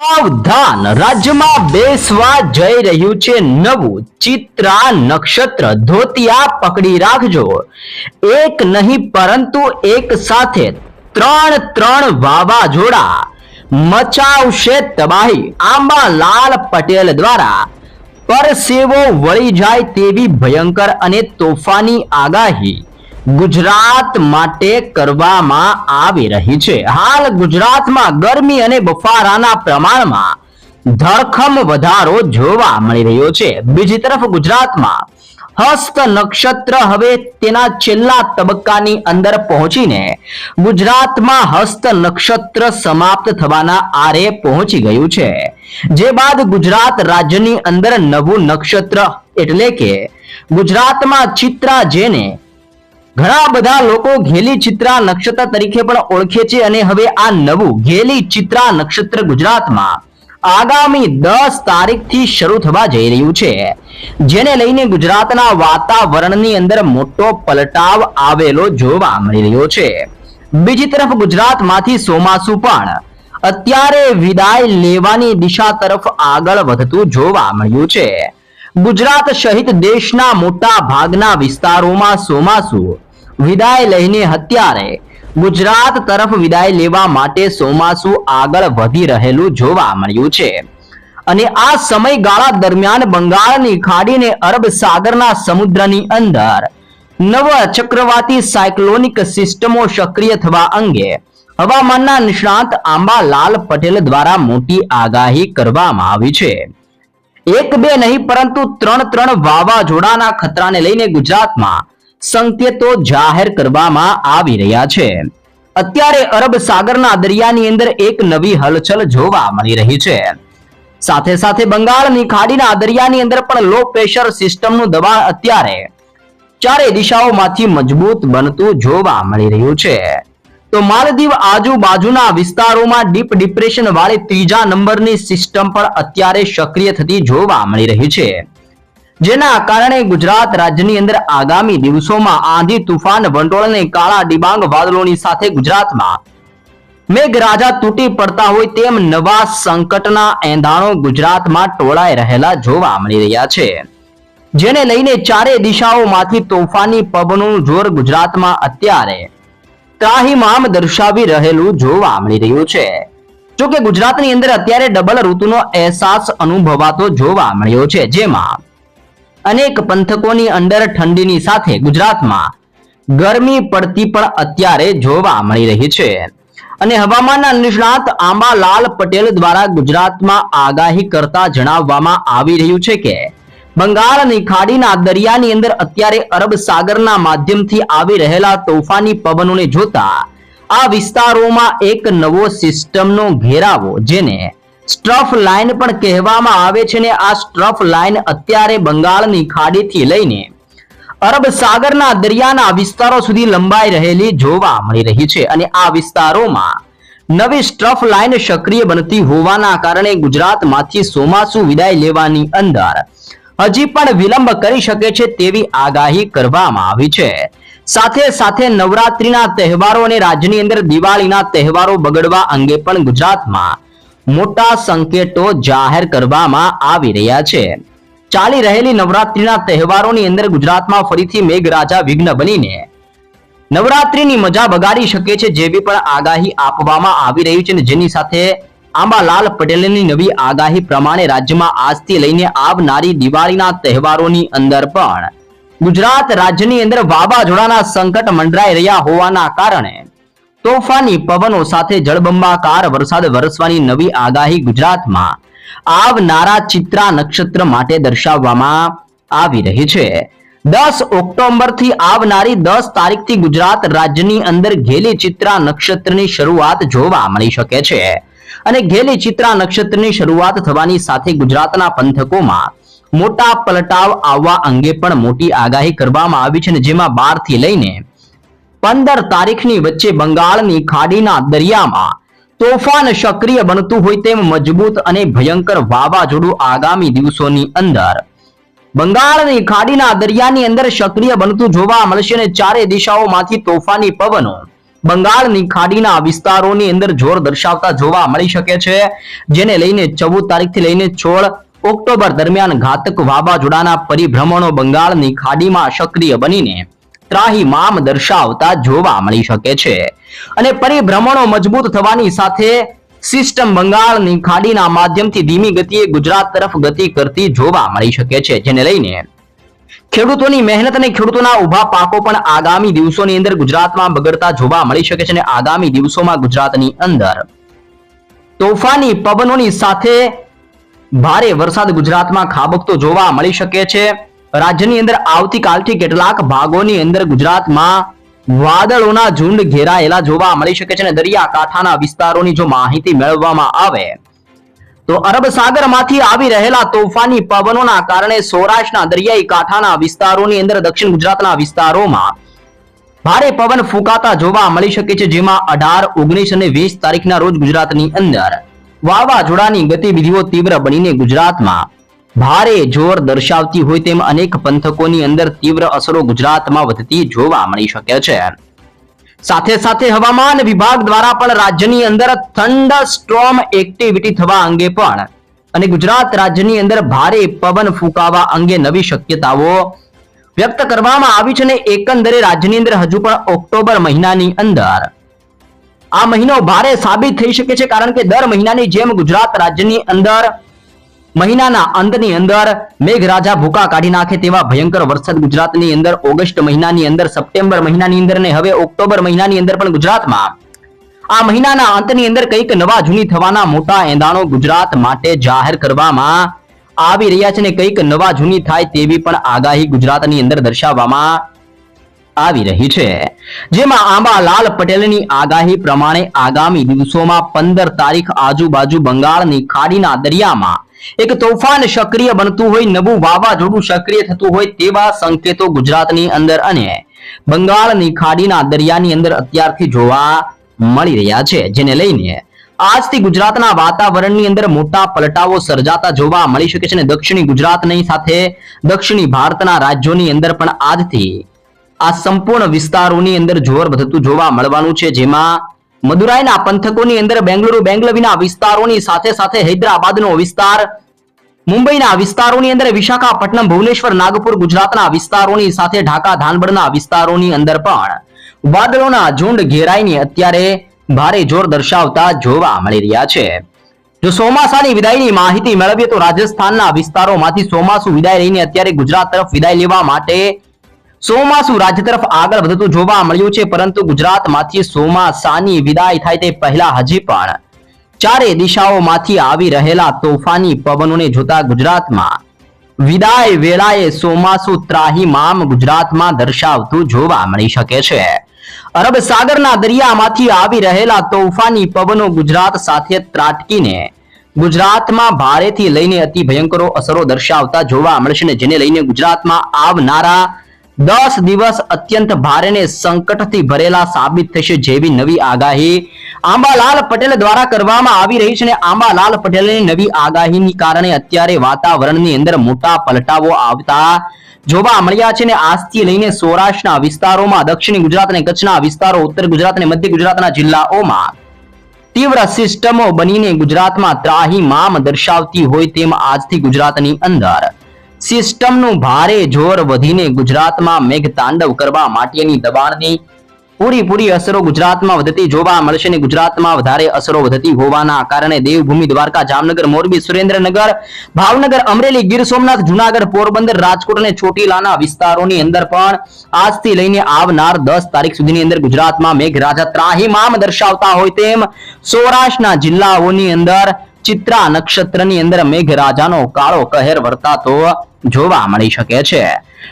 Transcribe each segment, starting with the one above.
સાવધાન રાજ્યમાં બેસવા જઈ રહ્યું છે નવું. ચિત્રા નક્ષત્ર ધોતિયા પકડી રાખજો. એક નહીં, પરંતુ એક સાથે ત્રણ ત્રણ વાવાઝોડા. મચાવશે તબાહી. આંબાલાલ પટેલ દ્વારા. પરસેવો વળી જાય તેવી ભયંકર અને તોફાની આગાહી. ગુજરાત માટે કરવામાં આવી રહી છે. હાલ ગુજરાતમાં ગરમી અને બફારાના પ્રમાણમાં ધરખમ વધારો જોવા મળી રહ્યો છે. બીજી તરફ ગુજરાતમાં હસ્ત નક્ષત્ર હવે તેના છેલ્લા તબક્કાની અંદર પહોંચીને ગુજરાતમાં હસ્ત નક્ષત્ર સમાપ્ત થવાના આરે પહોંચી ગયું છે. જે બાદ ગુજરાત રાજ્યની અંદર નવું નક્ષત્ર એટલે કે ગુજરાતમાં ચિત્રા જેને ઘણા બધા લોકો ઘેલી ચિત્રા નક્ષત્ર તરીકે પણ ઓળખે છે અને હવે આ નવું ઘેલી ચિત્રા નક્ષત્ર ગુજરાતમાં આગામી દસ તારીખથી શરૂ થવા જઈ રહ્યું છે. જેને લઈને ગુજરાતના વાતાવરણની અંદર મોટો પલટાવ આવેલો જોવા મળી રહ્યો છે. બીજી તરફ ગુજરાતમાંથી સોમાસુ પણ અત્યારે વિદાય લેવાની દિશા તરફ આગળ વધતું જોવા મળ્યું છે. ગુજરાત સહિત દેશના મોટા ભાગના વિસ્તારોમાં ચોમાસુ. વિદાય લઈને અત્યારે ગુજરાત તરફ વિદાય લેવા માટે ચોમાસું આગળ વધી રહેલું જોવા મળ્યું છે. અને આ સમયગાળા દરમિયાન બંગાળની ખાડીને અરબ સાગરના સમુદ્રની અંદર નવ ચક્રવાતી સાયક્લોનિક સિસ્ટમો સક્રિય થવા અંગે હવામાનના નિષ્ણાંત આંબાલાલ પટેલ દ્વારા મોટી આગાહી કરવામાં આવી છે. એક બે નહીં, પરંતુ ત્રણ ત્રણ વાવાઝોડાના ખતરાને લઈને ગુજરાતમાં સંકેતો જાહેર કરવામાં આવી રહ્યા છે. અત્યારે અરબ સાગરના દરિયાની અંદર એક નવી હલચલ જોવા મળી રહી છે. સાથે સાથે બંગાળની ખાડીના દરિયાની અંદર પણ લો પ્રેશર સિસ્ટમનું દબાણ અત્યારે ચારે દિશાઓમાંથી મજબૂત બનતું જોવા મળી રહ્યું છે. તો માલદીવ આજુબાજુના વિસ્તારોમાં ડીપ ડિપ્રેશન વાળી ત્રીજા નંબરની સિસ્ટમ પણ અત્યારે સક્રિય થતી જોવા મળી રહી છે. જેના કારણે ગુજરાત રાજ્યની અંદર આગામી દિવસોમાં આંધી તુફાન વંટોળ અને કાળા ડિબાંગ વાદળોની સાથે ગુજરાતમાં મેઘરાજા તૂટી પડતા હોય તેમ નવા સંકટના એંધાણો ગુજરાતમાં ટોળાઈ રહેલા જોવા મળી રહ્યા છે. જેને લઈને ચારે દિશાઓમાંથી તોફાની પવનનું જોર ગુજરાતમાં અત્યારે ત્રાહિમામ દર્શાવી રહેલું જોવા મળી રહ્યું છે. જો કે ગુજરાતની અંદર અત્યારે ડબલ ઋતુનો અહેસાસ અનુભવાતો જોવા મળ્યો છે, જેમાં અનેક પંથકોની અંદર ઠંડીની સાથે ગુજરાતમાં ગરમી પડતી પણ અત્યારે જોવા મળી રહી છે. અને હવામાનના નિષ્ણાત આંબાલાલ પટેલ દ્વારા ગુજરાતમાં આગાહી કરતા જણાવવામાં આવી રહ્યું છે કે બંગાળની ખાડીના દરિયાની અંદર અત્યારે અરબ સાગરના માધ્યમથી આવી રહેલા તોફાની પવનોને જોતા આ વિસ્તારોમાં એક નવો સિસ્ટમનો ઘેરાવો, જેને સ્ટ્રફ લાઇન પણ કહેવામાં આવે છે ને આ સ્ટ્રફ લાઇન અત્યારે બંગાળની ખાડીથી લઈને અરબ સાગરના દરિયાના વિસ્તારો સુધી લંબાઈ રહેલી જોવા મળી રહી છે અને આ વિસ્તારોમાં નવી સ્ટ્રફ લાઇન સક્રિય બનતી હોવાના કારણે ગુજરાતમાંથી ચોમાસુ વિદાય લેવાની અંદર હજી પણ વિલંબ કરી શકે છે તેવી આગાહી કરવામાં આવી છે. સાથે સાથે નવરાત્રીના તહેવારો અને રાજ્યની અંદર દિવાળીના તહેવારો બગડવા અંગે પણ ગુજરાતમાં મોટા સંકેતો જાહેર કરવામાં આવી રહ્યા છે. ચાલી રહેલી નવરાત્રીના તહેવારોની અંદર ગુજરાતમાં ફરીથી મેઘરાજા વિઘ્ન બનીને નવરાત્રીની મજા બગાડી શકે છે જેવી પણ આગાહી આપવામાં આવી રહી છે અને જેની સાથે આંબાલાલ પટેલની નવી આગાહી પ્રમાણે રાજ્યમાં આજથી લઈને આવનારી દિવાળીના તહેવારોની અંદર પણ ગુજરાત રાજ્યની અંદર વાવાઝોડાના સંકટ મંડરાઈ રહ્યા હોવાના કારણે તોફાની પવનો સાથે જળબંબાકાર વરસાદ વરસવાની નવી આગાહી ગુજરાતમાં આવનારા ચિત્રા નક્ષત્ર માટે દર્શાવવામાં આવી રહી છે. દસ ઓક્ટોબરથી આવનારી દસ તારીખથી ગુજરાત રાજ્યની અંદર ઘેલી ચિત્રા નક્ષત્રની શરૂઆત જોવા મળી શકે છે. અને ઘેલી ચિત્રા નક્ષત્રની શરૂઆત થવાની સાથે ગુજરાતના પંથકોમાં મોટા પલટાવ આવવા અંગે પણ મોટી આગાહી કરવામાં આવી છે અને જેમાં બારથી લઈને પંદર તારીખની વચ્ચે બંગાળની ખાડીના દરિયામાં તોફાન સક્રિય બનતું હોય તેમ મજબૂત અને ભયંકર વાવાઝોડું આગામી દિવસોની અંદર બંગાળની ખાડીના દરિયાની અંદર સક્રિય બનતું જોવા મળશે અને ચારે દિશાઓમાંથી તોફાની પવનો બંગાળની ખાડીના વિસ્તારોની અંદર જોર દર્શાવતા જોવા મળી શકે છે, જેને લઈને ચૌદ તારીખથી લઈને સોળ ઓક્ટોબર દરમિયાન ઘાતક વાવાઝોડાના પરિભ્રમણો બંગાળની ખાડીમાં સક્રિય બનીને ત્રાહીમામ દર્શાવતા જોવા મળી શકે છે. અને પરિભ્રમણો મજબૂત થવાની સાથે સિસ્ટમ બંગાળની ખાડીના માધ્યમથી ધીમી ગતિએ ગુજરાત તરફ ગતિ કરતી જોવા મળી શકે છે, જેને લઈને ખેડૂતોની મહેનત અને ખેડૂતોના ઊભા પાકો પણ આગામી દિવસોની અંદર ગુજરાતમાં બગડતા જોવા મળી શકે છે અને આગામી દિવસોમાં ગુજરાતની અંદર. તોફાની પવનોની સાથે ભારે વરસાદ ગુજરાતમાં ખાબકતો જોવા મળી શકે છે. રાજ્યની અંદર આવતીકાલથી કેટલાક ભાગોની અંદર ગુજરાતમાં વાદળોના ઝુંડ ઘેરાયેલા જોવા મળી શકે છે અને દરિયાકાંઠાના વિસ્તારોની જો માહિતી મેળવવામાં આવે તો અરબ સાગરમાંથી આવી રહેલા તોફાની પવનોના કારણે સૌરાષ્ટ્રના દરિયાઈ કાંઠાના વિસ્તારોની અંદર દક્ષિણ ગુજરાતના વિસ્તારોમાં ભારે પવન ફૂંકાતા જોવા મળી શકે છે, જેમાં અઢાર, ઓગણીસ અને વીસ તારીખના રોજ ગુજરાતની અંદર વાવાઝોડાની ગતિવિધિઓ તીવ્ર બનીને ગુજરાતમાં ભારે જોર દર્શાવતી હોય તેમ અનેક પંથકોની અંદર તીવ્ર અસરો ગુજરાતમાં વધતી જોવા મળી શકે છે. સાથે સાથે હવામાન વિભાગ દ્વારા પણ રાજ્યની અંદર થંડર સ્ટ્રોમ એક્ટિવિટી થવા અંગે પણ અને ગુજરાત રાજ્યની અંદર ભારે પવન ફૂંકાવા અંગે નવી શક્યતાઓ વ્યક્ત કરવામાં આવી છે અને એકંદરે રાજ્યની અંદર હજુ પણ ઓક્ટોબર મહિનાની અંદર. આ મહિનો ભારે સાબિત થઈ શકે છે કારણ કે દર મહિનાની જેમ ગુજરાત રાજ્યની અંદર મહિનાના અંતની અંદર મેઘરાજા ભૂકા કાઢી નાખે તેવા ભયંકર વરસાદ ગુજરાતની અંદર ઓગસ્ટ મહિનાની અંદર, સપ્ટેમ્બર મહિનાની અંદર ને હવે ઓક્ટોબર મહિનાની અંદર પણ ગુજરાતમાં. આ મહિનાના અંતની અંદર કંઈક નવા જૂની થવાના મોટા એંધાણો ગુજરાત માટે જાહેર કરવામાં આવી રહ્યા છે ને કંઈક નવા જૂની થાય તેવી પણ આગાહી ગુજરાતની અંદર દર્શાવવામાં આવી રહી છે. જેમાં આંબાલાલ પટેલની આગાહી પ્રમાણે આગામી દિવસોમાં પંદર તારીખ આજુબાજુ બંગાળની ખાડીના દરિયામાં એક તોફાન સક્રિય બનતું હોય, નવું વાવાઝોડું સક્રિય થતું હોય તેવા સંકેતો ગુજરાતની અંદર અને બંગાળની ખાડીના દરિયાની અંદર અત્યારથી જોવા મળી રહ્યા છે. જેને લઈને આજથી ગુજરાતના વાતાવરણની અંદર મોટા પલટાવો સર્જાતા જોવા મળી શકે છે અને દક્ષિણી ગુજરાતની સાથે દક્ષિણી ભારતના રાજ્યોની અંદર પણ આજથી આ સંપૂર્ણ વિસ્તારોની અંદર જોર વધતું જોવા મળવાનું છે. જેમાં મદુરાઈના પંથકોની અંદર બેંગલુરુ, બેંગલવીના વિસ્તારોની સાથે સાથે હૈદરાબાદનો વિસ્તાર, મુંબઈના વિસ્તારોની અંદર વિશાખાપટ્ટનમ, ભુવનેશ્વર, નાગપુર, ગુજરાતના વિસ્તારોની સાથે ઢાકા ધાનબડના વિસ્તારોની અંદર પણ વાદળોના ઝુંડ ઘેરાઈને અત્યારે ભારે જોર દર્શાવતા જોવા મળી રહ્યા છે. જો ચોમાસાની વિદાયની માહિતી મેળવીએ તો રાજસ્થાનના વિસ્તારોમાંથી ચોમાસું વિદાય લઈને અત્યારે ગુજરાત તરફ વિદાય લેવા માટે ચોમાસું રાજ્ય તરફ આગળ વધતું જોવા મળ્યું છે, પરંતુ ગુજરાતમાંથી ચોમાસાની વિદાય થાય તે પહેલા હજી પણ. ચારે દિશાઓમાંથી આવી રહેલા તોફાની પવનોને જોતા ગુજરાતમાં વિદાય વેળાએ ચોમાસું ત્રાહીમામ ગુજરાતમાં દર્શાવતું જોવા મળી શકે છે. અરબ સાગરના દરિયામાંથી આવી રહેલા તોફાની પવનો ગુજરાત સાથે ત્રાટકીને ગુજરાતમાં ભારેથી લઈને અતિ ભયંકરો અસરો દર્શાવતા જોવા મળશે જેને લઈને ગુજરાતમાં આવનારા દસ દિવસ અત્યંત ભારે ને સંકટથી ભરેલા સાબિત થશે જેવી નવી આગાહી. આંબાલાલ પટેલ દ્વારા કરવામાં આવી રહી છે અને આંબાલાલ પટેલની નવી આગાહીની કારણે અત્યારે વાતાવરણની અંદર મોટા પલટાવો આવતા જોવા મળ્યા છે ને આજથી લઈને સૌરાષ્ટ્રના વિસ્તારોમાં, દક્ષિણ ગુજરાત અને કચ્છના વિસ્તારો, ઉત્તર ગુજરાત અને મધ્ય ગુજરાતના જિલ્લાઓમાં તીવ્ર સિસ્ટમો બનીને ગુજરાતમાં ત્રાહીમામ દર્શાવતી હોય તેમ આજથી ગુજરાતની અંદર. સિસ્ટમનું ભારે જોર વધીને ગુજરાતમાં મેઘતાંડવ કરવા માટેની દબાણની પૂરીપૂરી અસરો ગુજરાતમાં વધતી જોવા મળશે અને ગુજરાતમાં વધારે અસરો વધતી હોવાના કારણે દેવભૂમિ દ્વારકા, જામનગર, મોરબી, સુરેન્દ્રનગર, ભાવનગર, અમરેલી, ગીર સોમનાથ, જુનાગઢ, પોરબંદર, રાજકોટ અને ચોટીલાના વિસ્તારોની અંદર પણ આજથી લઈને આવનાર દસ તારીખ સુધીની અંદર ગુજરાતમાં મેઘરાજા ત્રાહીમામ દર્શાવતા હોય તેમ સૌરાષ્ટ્રના જિલ્લાઓની અંદર ચિત્રા નક્ષત્રની અંદર મેઘરાજાનો કાળો કહેર વર્તાતો જોવા મળી શકે છે.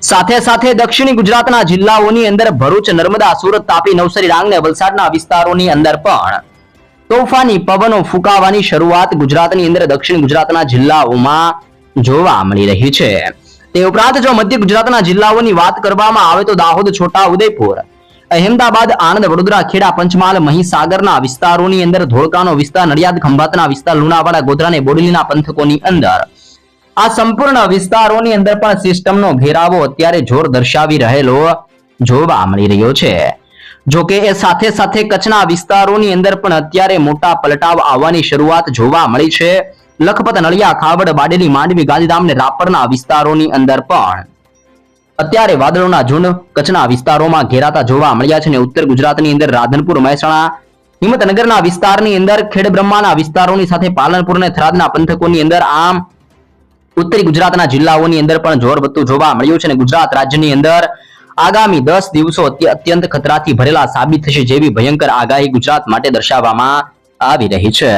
સાથે સાથે દક્ષિણી ગુજરાતના જિલ્લાઓની અંદર ભરૂચ, નર્મદા, સુરત, તાપી, નવસારી ડાંગ ને વલસાડના વિસ્તારોની અંદર પણ તોફાની પવનો ફૂંકાવાની શરૂઆત ગુજરાતની અંદર દક્ષિણ ગુજરાતના જિલ્લાઓમાં જોવા મળી રહી છે. તે ઉપરાંત જો મધ્ય ગુજરાતના જિલ્લાઓની વાત કરવામાં આવે તો દાહોદ, છોટા, ઉદયપુર અહેમદાબાદ, આણંદ, વડોદરા, ખેડા, પંચમહાલ, મહીસાગરના વિસ્તારોની અંદર ધોળકાનો વિસ્તાર, નડિયાદ, ખંભાતના વિસ્તાર, લુણાવાડા ગોધરા અને બોડેલીના પંથકોની અંદર. આ સંપૂર્ણ વિસ્તારોની અંદર પણ સિસ્ટમનો ઘેરાવો અત્યારે જોર દર્શાવી રહેલો જોવા મળી રહ્યો છે. જો કે એ સાથે સાથે કચ્છના વિસ્તારોની અંદર પણ અત્યારે મોટા પલટાવ આવવાની શરૂઆત જોવા મળી છે. લખપત, નળિયા, ખાવડ, બાડેલી, માંડવી, ગાંધીધામ ને રાપરના વિસ્તારોની અંદર પણ. અત્યારે વાદળોના ઝુંડ કચ્છના વિસ્તારોમાં ઘેરાતા જોવા મળ્યા છે અને ઉત્તર ગુજરાતની અંદર રાધનપુર, મહેસાણા, હિંમતનગરના વિસ્તારની અંદર ખેડબ્રહ્માના વિસ્તારોની સાથે પાલનપુર અને થરાદના પંથકોની અંદર આમ ઉત્તરી ગુજરાતના જિલ્લાઓની અંદર પણ જોર વધતું જોવા મળ્યું છે અને ગુજરાત રાજ્યની અંદર આગામી દસ દિવસો અત્ય- અત્યંત ખતરાથી ભરેલા સાબિત થશે જેવી ભયંકર આગાહી ગુજરાત માટે દર્શાવવામાં આવી રહી છે.